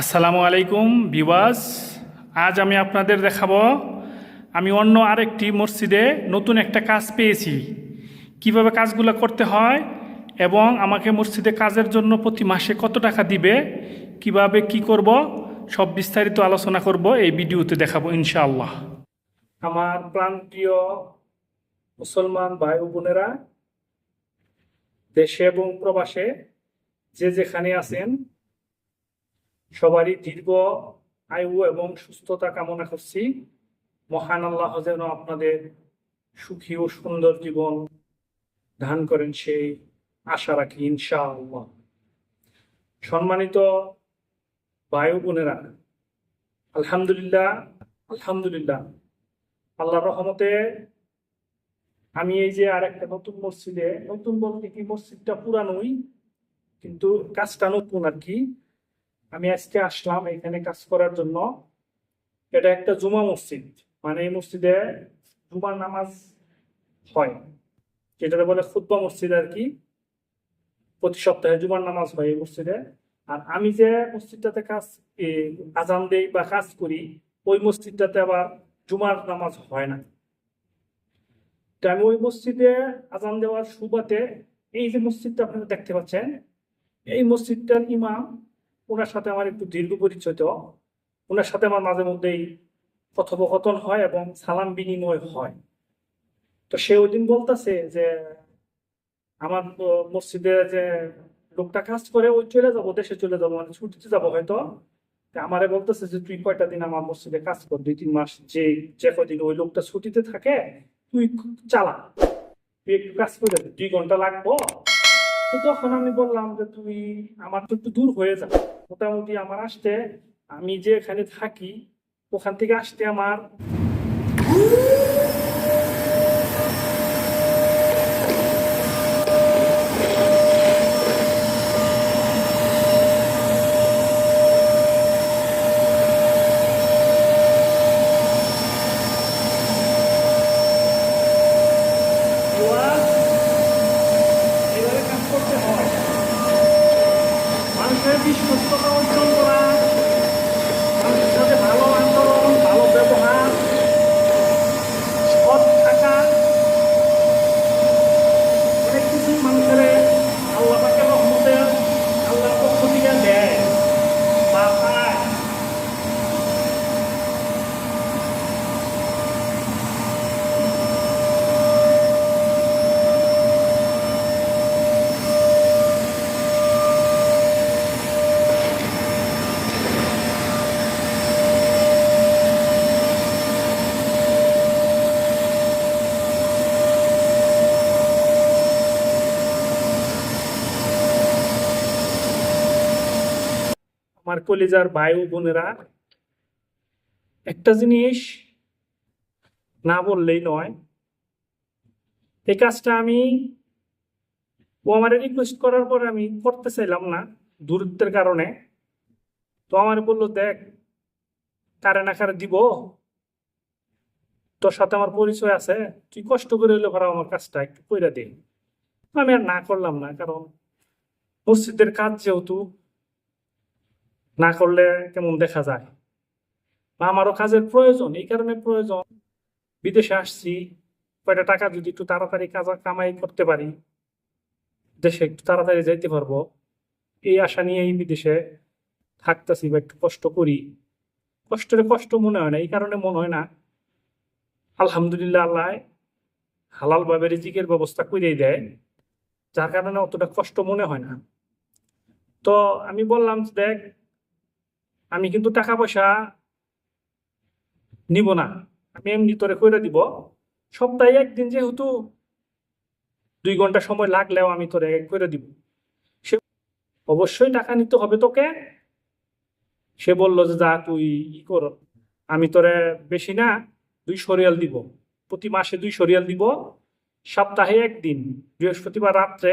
আসসালামু আলাইকুম বিওয়াজ আজ আমি আপনাদের দেখাবো, আমি অন্য আরেকটি মসজিদে নতুন একটা কাজ পেয়েছি। কীভাবে কাজগুলো করতে হয় এবং আমাকে মসজিদে কাজের জন্য প্রতি মাসে কত টাকা দিবে, কীভাবে কি করব, সব বিস্তারিত আলোচনা করব, এই ভিডিওতে দেখাবো, ইনশাআল্লাহ। আমার প্রান্তীয় মুসলমান ভাই বোনেরা, দেশে এবং প্রবাসে যে যেখানে আছেন সবারই দীর্ঘ আয়ু এবং সুস্থতা কামনা করছি। মহান আল্লাহ যেন আপনাদের সুখী ও সুন্দর জীবন দান করেন সেই আশা রাখি, ইনশাআল্লাহ। সম্মানিত বায়ু বোনেরা, আলহামদুলিল্লাহ আলহামদুলিল্লাহ। আল্লাহ রহমতে আমি এই যে আর একটা নতুন মসজিদে, নতুন বলতে কি, মসজিদটা পুরানোই, কিন্তু কাজটা নতুন আর কি। আমি আজকে আসলাম এখানে কাজ করার জন্য। এটা একটা জুমা মসজিদ। মানে এই মসজিদে জুমার নামাজ হয়। যেটাতে বলে খুদ্া মসজিদ আর কি। প্রতি সপ্তাহে জুমার নামাজ হয় এই মসজিদে। আর আমি যে মসজিদটাতে কাজ আজান দেই বা কাজ করি, ওই মসজিদটাতে আবার জুমার নামাজ হয় না। তো আমি ওই মসজিদে আজান দেওয়ার সুবাতে এই যে মসজিদটা আপনারা দেখতে পাচ্ছেন, এই মসজিদটার ইমাম ওনার সাথে আমার একটু দীর্ঘ পরিচয় তো ওনার সাথে আমার মাঝে মধ্যেই কথোপকথন হয় এবং সালাম বিনিময় হয়। তো সে ওই দিন বলতেছে যে, আমার মসজিদে যে লোকটা কাজ করে, ওই চলে যাব, দেশে চলে যাব মানে ছুটিতে যাব হয়তো। আমারে বলতেছে যে, তুই কয়টা দিন আমার মসজিদে কাজ কর? দুই তিন মাস যে যে কদিন ওই লোকটা ছুটিতে থাকে, তুই চালা। তুই একটু কাজ করে। দুই ঘণ্টা লাগবো। তো যখন আমি বললাম যে তুই আমার তো একটু দূর হয়ে যাবে মোটামুটি আমার আসতে, আমি যে এখানে থাকি, ওখান থেকে আসতে আমার এইভাবে কাজ করতে হয় মানুষের বিশ্বস্ততা অর্জন করা মানুষের সাথে ভালো আচরণ ভালো ব্যবহার সৎ থাকা অনেক কিছু মানুষের আল্লাহ পাকে রহমতের আল্লাহর পক্ষ থেকে দেয় বা পায় আমার কলিজার ও বোনেরা, একটা জিনিস না বললেই নয় এই কাজটা আমি, ও আমার রিকোয়েস্ট করার পরে আমি করতে চাইলাম না, দূরত্বের কারণে। তো আমার বলল, দেখ, কারে না কারে দিব, তোর সাথে আমার পরিচয় আছে, তুই কষ্ট করে হলে ভাড়া আমার কাজটা একটু কইরা দে। আমি আর না করলাম না, কারণ মসজিদের কাজ যেহেতু না করলে কেমন দেখা যায়? বা আমারও কাজের প্রয়োজন, এই কারণে প্রয়োজন। বিদেশে আসছি, কয়টা টাকা যদি একটু তাড়াতাড়ি কাজ কামাই করতে পারি, দেশে একটু তাড়াতাড়ি যাইতে পারব। এই আশা নিয়েই বিদেশে থাকতেছি বা একটু কষ্ট করি। কষ্টের কষ্ট মনে হয় না, এই কারণে মনে হয় না। আলহামদুলিল্লাহ আল্লাহ হালালভাবে রিজিকের ব্যবস্থা করেই দেয়, যার কারণে অতটা কষ্ট মনে হয় না। তো আমি বললাম দেখ আমি কিন্তু টাকা পয়সা নিব না। আমি এমনি তোরে কইরা দিব। সপ্তাহে একদিন যেহেতু দুই ঘণ্টা সময় লাগলেও আমি তোরে করে দিব। সে অবশ্যই টাকা নিতে হবে তোকে। সে বলল যে, যা তুই ই কর। আমি তোরে বেশি না, দুই সরিয়াল দিব। প্রতি মাসে দুই সরিয়াল দিব। সপ্তাহে একদিন, বৃহস্পতিবার রাত্রে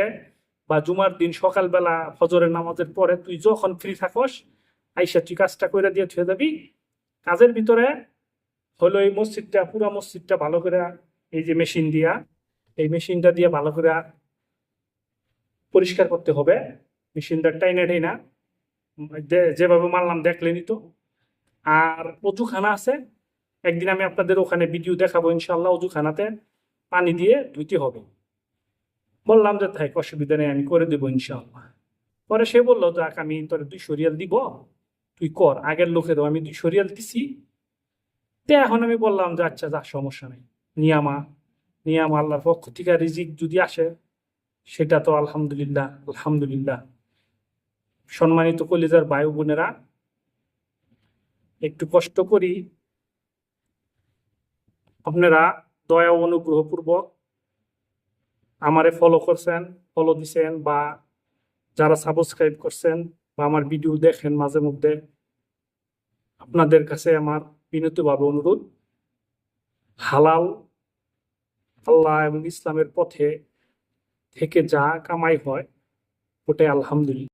বা জুমার দিন সকালবেলা ফজরের নামাজের পরে তুই যখন ফ্রি থাকস আইসা তুই কাজটা করে দিয়ে থুয়ে যাবি। কাজের ভিতরে হলো এই মসজিদটা, পুরো মসজিদটা ভালো করে এই যে মেশিন দিয়া, এই মেশিনটা দিয়ে ভালো করে পরিষ্কার করতে হবে। মেশিনটা টাইনা টাইনা যেভাবে মারলাম দেখলেনই তো। আর অজুখানা আছে, একদিন আমি আপনাদের ওখানে ভিডিও দেখাবো ইনশাল্লাহ অজুখানাতে, পানি দিয়ে ধুইতে হবে। বললাম যে, থাক, অসুবিধা নেই, আমি করে দেবো ইনশাল্লাহ পরে সে বলল, যাক, আমি তোর দুই সরিয়াল দিব। তুই কর, আগের লোকে লোকেরও আমি সরিয়াল দিছি তে এখন আমি বললাম যে আচ্ছা যা, সমস্যা নেই। নিয়ামা নিয়ামা আল্লাহর পক্ষ থেকে রিজিক যদি আসে, সেটা তো আলহামদুলিল্লাহ আলহামদুলিল্লাহ। সম্মানিত কলিজার ও বোনেরা, একটু কষ্ট করি। আপনারা দয়া অনুগ্রহপূর্বক আমারে ফলো করছেন ফলো দিছেন বা যারা সাবস্ক্রাইব করছেন বা আমার ভিডিও দেখেন মাঝে মধ্যে, আপনাদের কাছে আমার বিনীতভাবে অনুরোধ, হালাল আল্লাহ এবং ইসলামের পথে থেকে যা কামাই হয়, ওটাই আলহামদুলিল্লাহ।